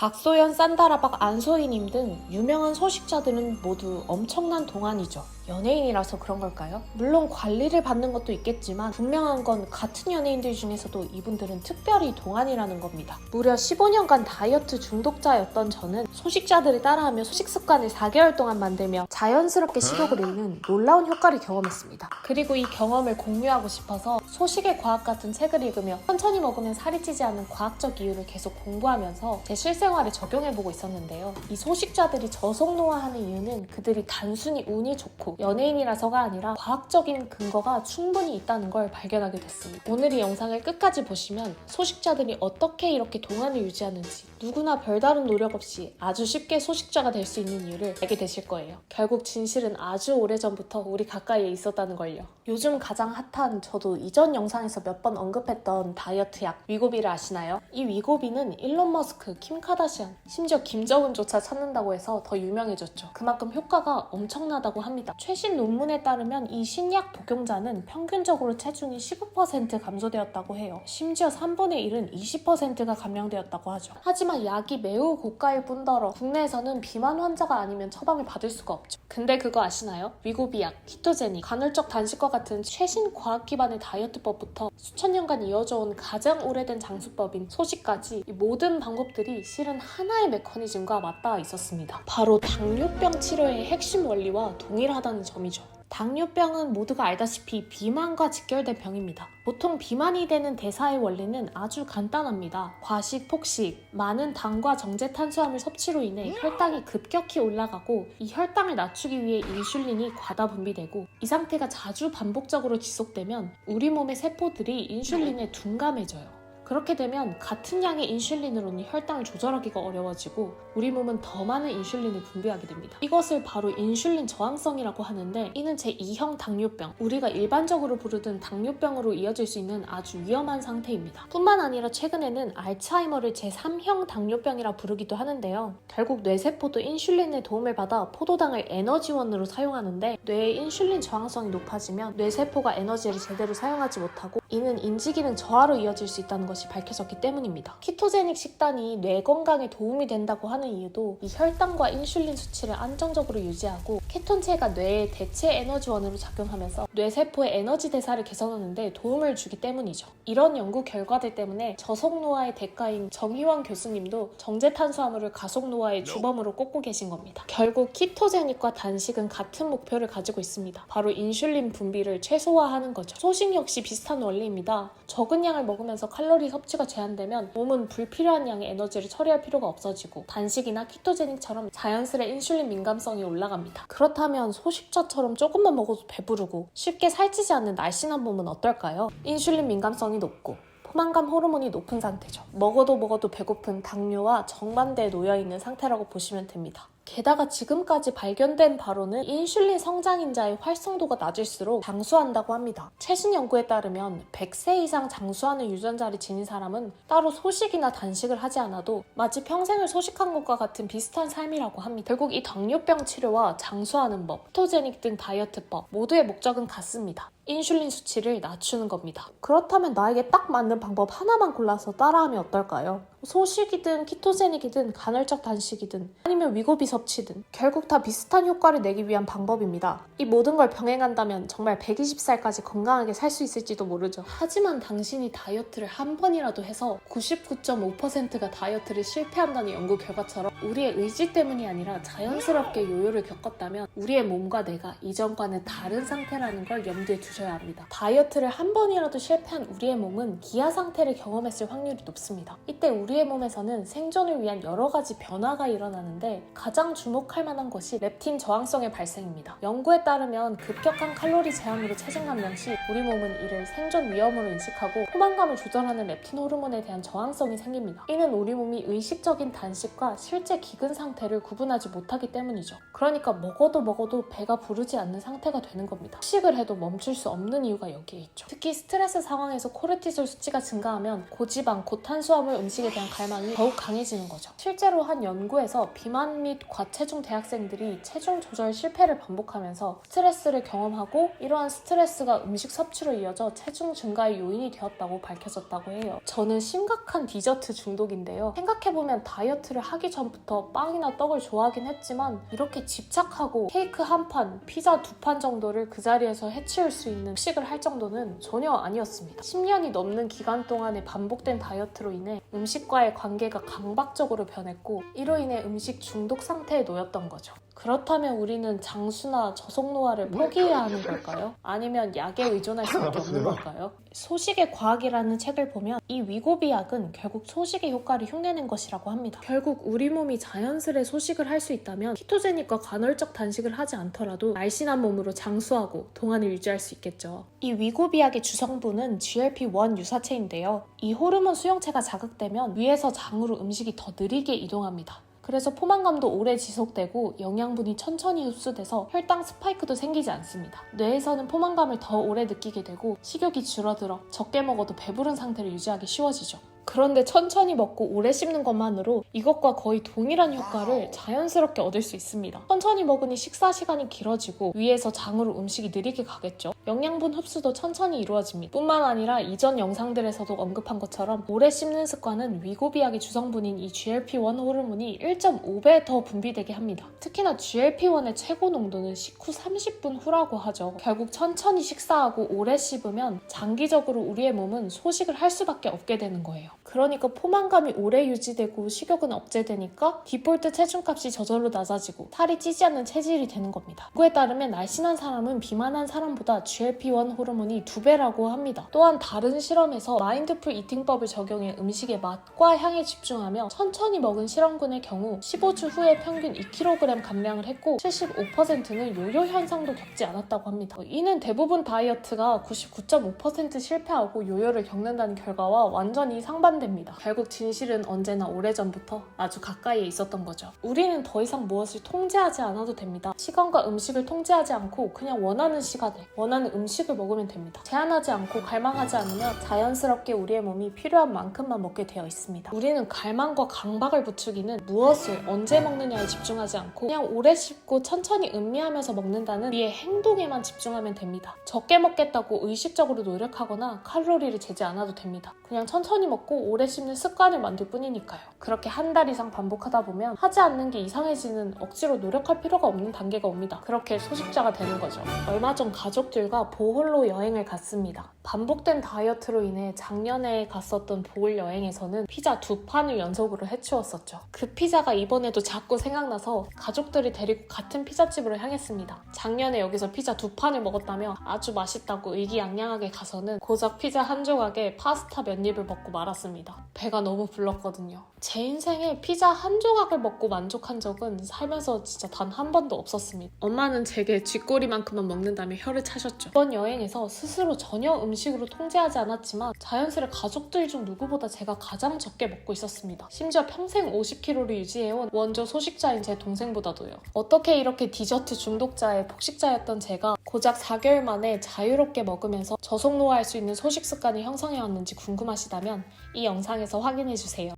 박소연, 산다라박, 안소희님 등 유명한 소식자들은 모두 엄청난 동안이죠. 연예인이라서 그런 걸까요? 물론 관리를 받는 것도 있겠지만 분명한 건 같은 연예인들 중에서도 이분들은 특별히 동안이라는 겁니다. 무려 15년간 다이어트 중독자였던 저는 소식자들을 따라하며 소식 습관을 4개월 동안 만들며 자연스럽게 식욕을 잃는 놀라운 효과를 경험했습니다. 그리고 이 경험을 공유하고 싶어서 소식의 과학 같은 책을 읽으며 천천히 먹으면 살이 찌지 않는 과학적 이유를 계속 공부하면서 제 실생활에 적용해보고 있었는데요. 이 소식자들이 저속노화하는 이유는 그들이 단순히 운이 좋고 연예인이라서가 아니라 과학적인 근거가 충분히 있다는 걸 발견하게 됐습니다. 오늘 이 영상을 끝까지 보시면 소식자들이 어떻게 이렇게 동안을 유지하는지 누구나 별다른 노력 없이 아주 쉽게 소식자가 될 수 있는 이유를 알게 되실 거예요. 결국 진실은 아주 오래전부터 우리 가까이에 있었다는 걸요. 요즘 가장 핫한 저도 이전 영상에서 몇 번 언급했던 다이어트 약 위고비를 아시나요? 이 위고비는 일론 머스크, 킴 카다시안, 심지어 김정은조차 찾는다고 해서 더 유명해졌죠. 그만큼 효과가 엄청나다고 합니다. 최신 논문에 따르면 이 신약 복용자는 평균적으로 체중이 15% 감소되었다고 해요. 심지어 3분의 1은 20%가 감량되었다고 하죠. 하지만 약이 매우 고가일 뿐더러 국내에서는 비만 환자가 아니면 처방을 받을 수가 없죠. 근데 그거 아시나요? 위고비약, 키토제닉, 간헐적 단식과 같은 최신 과학 기반의 다이어트법부터 수천 년간 이어져 온 가장 오래된 장수법인 소식까지 이 모든 방법들이 실은 하나의 메커니즘과 맞닿아 있었습니다. 바로 당뇨병 치료의 핵심 원리와 동일하다 는 점이죠. 당뇨병은 모두가 알다시피 비만과 직결된 병입니다. 보통 비만이 되는 대사의 원리는 아주 간단합니다. 과식, 폭식, 많은 당과 정제 탄수화물 섭취로 인해 혈당이 급격히 올라가고 이 혈당을 낮추기 위해 인슐린이 과다 분비되고 이 상태가 자주 반복적으로 지속되면 우리 몸의 세포들이 인슐린에 둔감해져요. 그렇게 되면 같은 양의 인슐린으로는 혈당을 조절하기가 어려워지고 우리 몸은 더 많은 인슐린을 분비하게 됩니다. 이것을 바로 인슐린 저항성이라고 하는데 이는 제2형 당뇨병, 우리가 일반적으로 부르던 당뇨병으로 이어질 수 있는 아주 위험한 상태입니다. 뿐만 아니라 최근에는 알츠하이머를 제3형 당뇨병이라 부르기도 하는데요. 결국 뇌세포도 인슐린의 도움을 받아 포도당을 에너지원으로 사용하는데 뇌의 인슐린 저항성이 높아지면 뇌세포가 에너지를 제대로 사용하지 못하고 이는 인지기능 저하로 이어질 수 있다는 것이 것이 밝혀졌기 때문입니다. 키토제닉 식단이 뇌 건강에 도움이 된다고 하는 이유도 이 혈당과 인슐린 수치를 안정적으로 유지하고 케톤체가 뇌의 대체 에너지원으로 작용하면서 뇌세포의 에너지 대사를 개선하는데 도움을 주기 때문이죠. 이런 연구 결과들 때문에 저속노화의 대가인 정희원 교수님도 정제탄수화물을 가속노화의 주범으로 꼽고 계신 겁니다. 결국 키토제닉과 단식은 같은 목표를 가지고 있습니다. 바로 인슐린 분비를 최소화하는 거죠. 소식 역시 비슷한 원리입니다. 적은 양을 먹으면서 칼로리 섭취가 제한되면 몸은 불필요한 양의 에너지를 처리할 필요가 없어지고 단식이나 키토제닉처럼 자연스레 인슐린 민감성이 올라갑니다. 그렇다면 소식자처럼 조금만 먹어도 배부르고 쉽게 살찌지 않는 날씬한 몸은 어떨까요? 인슐린 민감성이 높고 포만감 호르몬이 높은 상태죠. 먹어도 먹어도 배고픈 당뇨와 정반대에 놓여 있는 상태라고 보시면 됩니다. 게다가 지금까지 발견된 바로는 인슐린 성장인자의 활성도가 낮을수록 장수한다고 합니다. 최신 연구에 따르면 100세 이상 장수하는 유전자를 지닌 사람은 따로 소식이나 단식을 하지 않아도 마치 평생을 소식한 것과 같은 비슷한 삶이라고 합니다. 결국 이 당뇨병 치료와 장수하는 법, 포토제닉 등 다이어트법 모두의 목적은 같습니다. 인슐린 수치를 낮추는 겁니다. 그렇다면 나에게 딱 맞는 방법 하나만 골라서 따라하면 어떨까요? 소식이든 키토제닉이든 간헐적 단식이든 아니면 위고비 섭취든 결국 다 비슷한 효과를 내기 위한 방법입니다. 이 모든 걸 병행한다면 정말 120살까지 건강하게 살 수 있을지도 모르죠. 하지만 당신이 다이어트를 한 번이라도 해서 99.5%가 다이어트를 실패한다는 연구 결과처럼 우리의 의지 때문이 아니라 자연스럽게 요요를 겪었다면 우리의 몸과 뇌가 이전과는 다른 상태라는 걸 염두에 두셔야 합니다. 다이어트를 한 번이라도 실패한 우리의 몸은 기아 상태를 경험했을 확률이 높습니다. 이때 우리의 몸에서는 생존을 위한 여러 가지 변화가 일어나는데 가장 주목할 만한 것이 렙틴 저항성의 발생입니다. 연구에 따르면 급격한 칼로리 제한으로 체중 감량 시 우리 몸은 이를 생존 위험으로 인식하고 포만감을 조절하는 렙틴 호르몬에 대한 저항성이 생깁니다. 이는 우리 몸이 의식적인 단식과 실제 기근 상태를 구분하지 못하기 때문이죠. 그러니까 먹어도 먹어도 배가 부르지 않는 상태가 되는 겁니다. 식을 해도 멈출 수 없는 이유가 여기에 있죠. 특히 스트레스 상황에서 코르티솔 수치가 증가하면 고지방, 고탄수화물 음식에 대한 대한 갈망이 더욱 강해지는 거죠. 실제로 한 연구에서 비만 및 과체중 대학생들이 체중 조절 실패를 반복하면서 스트레스를 경험하고 이러한 스트레스가 음식 섭취로 이어져 체중 증가의 요인이 되었다고 밝혀졌다고 해요. 저는 심각한 디저트 중독인데요. 생각해보면 다이어트를 하기 전부터 빵이나 떡을 좋아하긴 했지만 이렇게 집착하고 케이크 한 판, 피자 두 판 정도를 그 자리에서 해치울 수 있는 식을 할 정도는 전혀 아니었습니다. 10년이 넘는 기간 동안의 반복된 다이어트로 인해 음식 과의 관계가 강박적으로 변했고 이로 인해 음식 중독 상태에 놓였던 거죠. 그렇다면 우리는 장수나 저속노화를 포기해야 하는 걸까요? 아니면 약에 의존할 수밖에 없는 걸까요? 소식의 과학이라는 책을 보면 이 위고비약은 결국 소식의 효과를 흉내낸 것이라고 합니다. 결국 우리 몸이 자연스레 소식을 할 수 있다면 키토제닉과 간헐적 단식을 하지 않더라도 날씬한 몸으로 장수하고 동안을 유지할 수 있겠죠. 이 위고비약의 주성분은 GLP-1 유사체인데요. 이 호르몬 수용체가 자극되면 위에서 장으로 음식이 더 느리게 이동합니다. 그래서 포만감도 오래 지속되고 영양분이 천천히 흡수돼서 혈당 스파이크도 생기지 않습니다. 뇌에서는 포만감을 더 오래 느끼게 되고 식욕이 줄어들어 적게 먹어도 배부른 상태를 유지하기 쉬워지죠. 그런데 천천히 먹고 오래 씹는 것만으로 이것과 거의 동일한 효과를 자연스럽게 얻을 수 있습니다. 천천히 먹으니 식사 시간이 길어지고 위에서 장으로 음식이 느리게 가겠죠. 영양분 흡수도 천천히 이루어집니다. 뿐만 아니라 이전 영상들에서도 언급한 것처럼 오래 씹는 습관은 위고비약의 주성분인 이 GLP-1 호르몬이 1.5배 더 분비되게 합니다. 특히나 GLP-1의 최고 농도는 식후 30분 후라고 하죠. 결국 천천히 식사하고 오래 씹으면 장기적으로 우리의 몸은 소식을 할 수밖에 없게 되는 거예요. 그러니까 포만감이 오래 유지되고 식욕은 억제되니까 디폴트 체중값이 저절로 낮아지고 살이 찌지 않는 체질이 되는 겁니다. 연구에 따르면 날씬한 사람은 비만한 사람보다 GLP-1 호르몬이 두 배라고 합니다. 또한 다른 실험에서 마인드풀 이팅법을 적용해 음식의 맛과 향에 집중하며 천천히 먹은 실험군의 경우 15주 후에 평균 2kg 감량을 했고 75%는 요요 현상도 겪지 않았다고 합니다. 이는 대부분 다이어트가 99.5% 실패하고 요요를 겪는다는 결과와 완전히 상반 됩니다. 결국 진실은 언제나 오래전부터 아주 가까이에 있었던 거죠. 우리는 더 이상 무엇을 통제하지 않아도 됩니다. 시간과 음식을 통제하지 않고 그냥 원하는 시간에 원하는 음식을 먹으면 됩니다. 제한하지 않고 갈망하지 않으면 자연스럽게 우리의 몸이 필요한 만큼만 먹게 되어 있습니다. 우리는 갈망과 강박을 부추기는 무엇을 언제 먹느냐에 집중하지 않고 그냥 오래 씹고 천천히 음미하면서 먹는다는 우리의 행동에만 집중하면 됩니다. 적게 먹겠다고 의식적으로 노력하거나 칼로리를 재지 않아도 됩니다. 그냥 천천히 먹고 오래 씹는 습관을 만들 뿐이니까요. 그렇게 한 달 이상 반복하다 보면 하지 않는 게 이상해지는 억지로 노력할 필요가 없는 단계가 옵니다. 그렇게 소식자가 되는 거죠. 얼마 전 가족들과 보홀로 여행을 갔습니다. 반복된 다이어트로 인해 작년에 갔었던 보홀 여행에서는 피자 두 판을 연속으로 해치웠었죠. 그 피자가 이번에도 자꾸 생각나서 가족들이 데리고 같은 피자집으로 향했습니다. 작년에 여기서 피자 두 판을 먹었다며 아주 맛있다고 의기양양하게 가서는 고작 피자 한 조각에 파스타 몇 입을 먹고 말았습니다. 배가 너무 불렀거든요. 제 인생에 피자 한 조각을 먹고 만족한 적은 살면서 진짜 단 한 번도 없었습니다. 엄마는 제게 쥐꼬리만큼만 먹는다며 혀를 차셨죠. 이번 여행에서 스스로 전혀 음식으로 통제하지 않았지만 자연스레 가족들 중 누구보다 제가 가장 적게 먹고 있었습니다. 심지어 평생 50kg를 유지해온 원조 소식자인 제 동생보다도요. 어떻게 이렇게 디저트 중독자의 폭식자였던 제가 고작 4개월 만에 자유롭게 먹으면서 저속노화할 수 있는 소식 습관을 형성해왔는지 궁금하시다면 이 영상에서 확인해 주세요.